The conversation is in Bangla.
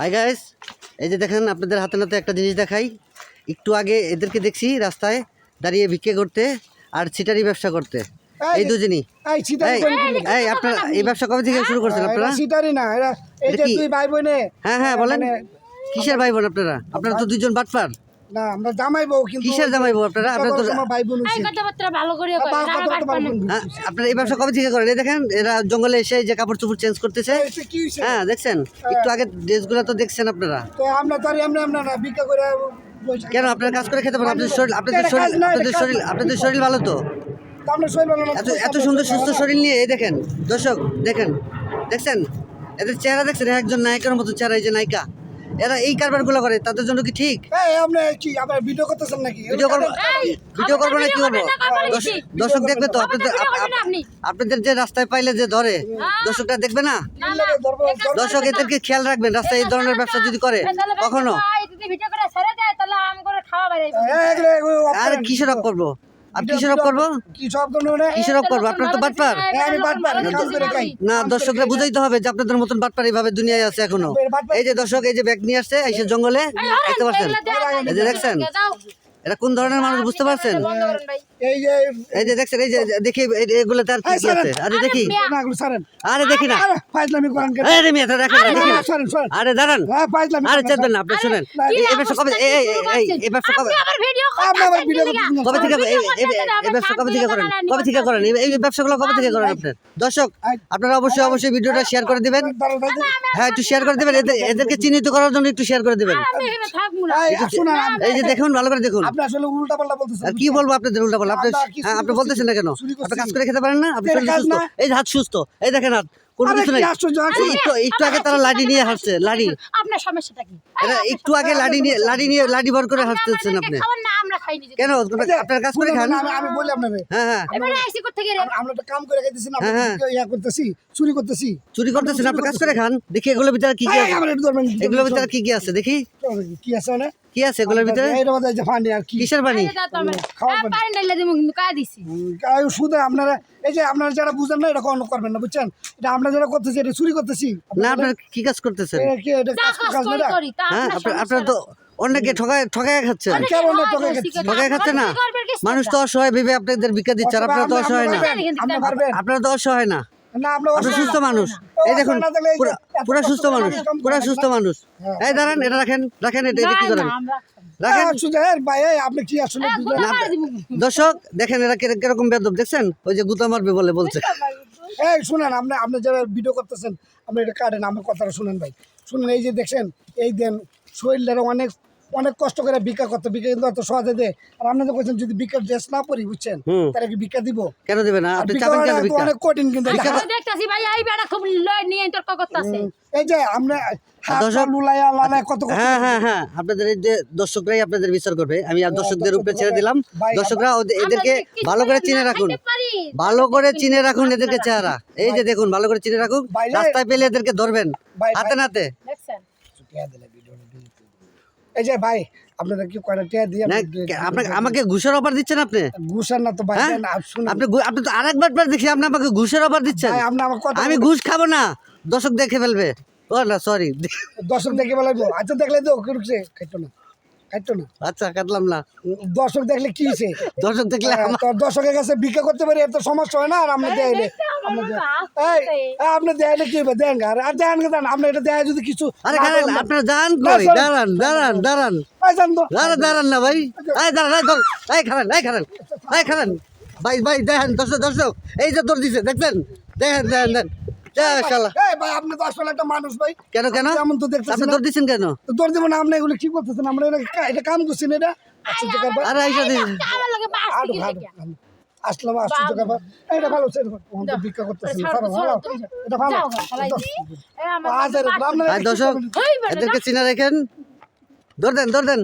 হাই গাইস এই যে দেখেন আপনাদের হাতে নাতে একটা জিনিস দেখাই। একটু আগে এদেরকে দেখছি রাস্তায় দাঁড়িয়ে ভিক্ষে করতে আর ছিটারি ব্যবসা করতে। এই দুজনই। এই আপনারা এই ব্যবসা কবে থেকে শুরু করছেন আপনারা? ছিটারি না এটা দুই ভাই বোনে। হ্যাঁ হ্যাঁ বলেন। মানে- কিসের ভাই বোন আপনারা? আপনারা তো দুজন বাটপার। না আমরা জামাই বউ কিন্তু কিসের জামাই বউ আপনারা আপনারা তো ভাই বোন এই কথাবার্তা ভালো করে কয়, বাবা, তারা কথা বাদ তো ভালো পান না। বন্ধু। হ্যাঁ আপনারা এই ব্যবসা কবে থেকে করেন? এই দেখেন এরা জঙ্গলে এসে যে কাপড় চোপড় চেঞ্জ করতেছে? হ্যাঁ দেখছেন? একটু আগে ড্রেসগুলো তো দেখছেন আপনারা। তো আমরা তো আর আমরা না ভিক্ষা করে কেন আপনারা কাজ করে খেতে পারেন? আপনাদের শরীর আপনাদের শরীর আপনাদের শরীর আপনাদের শরীর ভালো তো? এত এত সুন্দর সুস্থ শরীর নিয়ে এই দেখেন। দর্শক দেখেন। দেখছেন? এদের চেহারা দেখছেন? একজন নায়িকার মতো চেহারা এই যে নায়িকা। এরা এই কারবারগুলো করে তাদের জন্য কি ঠিক এই আপনি কি আবার ভিডিও করতেছেন নাকি ভিডিও করব ভিডিও করব না কি করব দর্শক- দর্শক দেখবে তো আপনাদের? আপনাদের যে রাস্তায় পাইলে যে ধরে হ্যাঁ। দর্শকরা দেখবে না দর্শক। এদেরকে খেয়াল রাখবেন রাস্তায় এই ধরনের ব্যবসা যদি করে কখনো ভাই, যদি ভিডিও করে ছেড়ে দেয়, তাহলে আম করে খাওয়া বাইরে যাবে। এই রে, ওই আর কিসের করব আর করব? কি সব তো মানে? কিসের অফ করব? আপনার তো বাটপার। হ্যাঁ, আমি বাটপার। না দর্শকরা বুঝাইতে হবে যে আপনাদের মতন বাটপার এইভাবে দুনিয়ায় আছে এখনও। এই যে দর্শক এই যে ব্যাগ নিয়ে আসছে এই জঙ্গলে দেখতে পাচ্ছেন? এই যে দেখছেন? এটা কোন ধরনের মানুষ বুঝতে পারছেন। এই যে এই যে দেখছেন এই যে দেখি এগুলো তার কি আছে আরে দেখি না এগুলো ছাড়েন আরে দেখি না ফাইজলামি করেন আরে মেয়ে দেখেন না, দেখি না, না সরেন সরেন আরে দাঁড়ান হ্যাঁ আরে করেন, আপনি শুনেন এই- এই ব্যবসা কবে এই এই এই এই ব্যবসা কবে থেকে এই- ব্যবসা কবে করেন কবে থেকে করেন এই- ব্যবসাগুলো কবে থেকে করেন আপনার দর্শক আপনারা অবশ্যই অবশ্যই ভিডিওটা শেয়ার করে দিবেন। হ্যাঁ একটু শেয়ার করে দিবেন এদের এদেরকে চিহ্নিত করার জন্য একটু শেয়ার করে দিবেন। এই, যে দেখুন ভালো করে দেখুন আপনি আসলে উল্টা পাল্টা বলতেছেন কি বলব আপনাদের উল্টা আপনি হ্যাঁ আপনি বলতেছেন না কেন? আপনি কাজ করে খেতে পারেন না? আপনি সুস্থ। এই হাত সুস্থ। এই দেখেন হাত কোনো কিছু নাই। একটু একটু আগে তারা লাঠি নিয়ে হাসছে লাঠি আপনার সমস্যাটা কি? একটু আগে লাঠি নিয়ে লাডি নিয়ে লাঠি ভর করে হাসতেছেন আপনি। খাইনি কেন? আপনার কাজ করে খান। আমি- আমি বলি আপনাকে হ্যাঁ হ্যাঁ। এবারে আইসি কোথা থেকে আমরা- আমরা একটা কাম করে খাইতেছি না হ্যাঁ, ইয়া করতেছি চুরি করতেছি। চুরি করতেছেন আপনি কাজ করে খান। দেখি এগুলোর ভিতরে কি আছে। এগুলোর ভিতরে কি কি আছে দেখি। কি আছে মানে? কি আছে এগুলোর ভিতরে? যে আর কি। কিসের পানি। খাওয়া দিমু কিন্তু দিছি। শুধু আপনারা এই যে আপনারা যারা বুঝেন না এটা কখনো করবেন না বুঝছেন? এটা আমরা যারা করতেছি এটা চুরি করতেছি। না আপনার কি কাজ করতেছেন? এটা কি কাজ কাজ না হ্যাঁ আপনার তো অনেকে ঠকায় ঠকায় খাচ্ছেন ঠকায় খাচ্ছে? না। মানুষ তো অসহায় ভেবে আপনাদের ভিক্ষা দিচ্ছে আর আপনারা তো আপনি- অসহায় না। আপনারা তো অসহায় না। আপনি সুস্থ মানুষ। এই দেখুন পুরা সুস্থ মানুষ পুরা সুস্থ মানুষ। এই দাঁড়ান এটা রাখেন রাখেন এটা এটা কি করেন? রাখেন। ভাই আপনি কি আসলে হ্যাঁ। দর্শক দেখেন এরা কির- কীরকম বেদব দেখছেন? ওই যে গুতা মারবে বলে বলছে। এই শুনেন আপনি আপনি যারা ভিডিও করতেছেন আপনি এটা কাটেন আমার কথাটা শুনেন ভাই। শুনেন এই যে দেখছেন এই দেন শরীরটা অনেক অনেক কষ্ট করে ভিক্ষা করতে ভিক্ষা কিন্তু অত সহজে দেয়। আর আপনি তো বলছেন যদি ভিক্ষার ড্রেস না পরি বুঝছেন। তাহলে কি ভিক্ষা দিব? কেন দেবে না? আপনি চাবেন কেন ভিক্ষা? অনেক কঠিন কিন্তু দেখতাছি ভাই এই বেড়া খুব লয় নিয়ে তর্ক করতেছে এই যে আমরা হাত দর্শক- পা লালায় কত হ্যাঁ হ্যাঁ হ্যাঁ আপনাদের এই যে দর্শকরাই আপনাদের বিচার করবে। আমি আর দর্শকদের উপরে ছেড়ে দিলাম। দর্শকরা ওদের- এদেরকে ভালো করে চিনে রাখুন। ভালো করে চিনে রাখুন এদেরকে চেহারা। এই যে দেখুন ভালো করে চিনে রাখুন। রাস্তায় পেলে এদেরকে ধরবেন। হাতে। নাতে। দেখছেন? এই যে ভাই আপনারা কি কয়টা টিয়া দিয়ে আপনাকে আমাকে ঘুষের অফার দিচ্ছেন আপনি? ঘুষান না তো ভাই হ্যাঁ? আপনি আপনি তো আরেকবার বার দেখি আপনি আমাকে ঘুষের অফার দিচ্ছেন। আমি ঘুষ খাব না দর্শক দেখে ফেলবে। ও না সরি দর্শক দেখে বলাইবো আচ্ছা দেখলে তো করছে খাইতো না খাইতো না। আচ্ছা কাটলাম না। দর্শক দেখলে কি হয়েছে দর্শক দেখলে হ্যাঁ, দর্শকের কাছে ভিক্ষা করতে পারি এত সমস্যা হয় না আর দেয়াইলে আপনি দে- এই এই, আপনি দেয়াইলে কি হবে দেন আর আর দেন দেন আপনি এটা দেয় যদি কিছু আরে না দাঁড়ান করেন না- আপনারা যান না, কই sorry। দাঁড়ান দাঁড়ান দাঁড়ান এই যান তো আরে দাঁড়ান না ভাই এই দাঁড়ান এই ধর এই খারান এই খারান এই খারান ভাই ভাই দেখেন দর্শক দর্শক এই যে দৌড় দিছে দেখছেন দেখেন দেখেন দেখেন যা শালা এই ভাই আপনি তো আসলে একটা মানুষ ভাই কেন কেন আপনি তো দেখতেছেন আপনি দৌড় দিচ্ছেন কেন দৌড় দেবো না আপনি এগুলো কি করতেছেন আমরা এটা কাম করছি না এটা আরে আইসা দিন আসলাম আশ্চর্য ব্যাপার এটা ভালো হচ্ছে ওখান থেকে ভিক্ষা করতেছি। ছাড়ো, ভালো। ভালো। এটা ভালো আর দর্শক এদেরকে চিনা রেখেন। ধর দেন ধর দেন।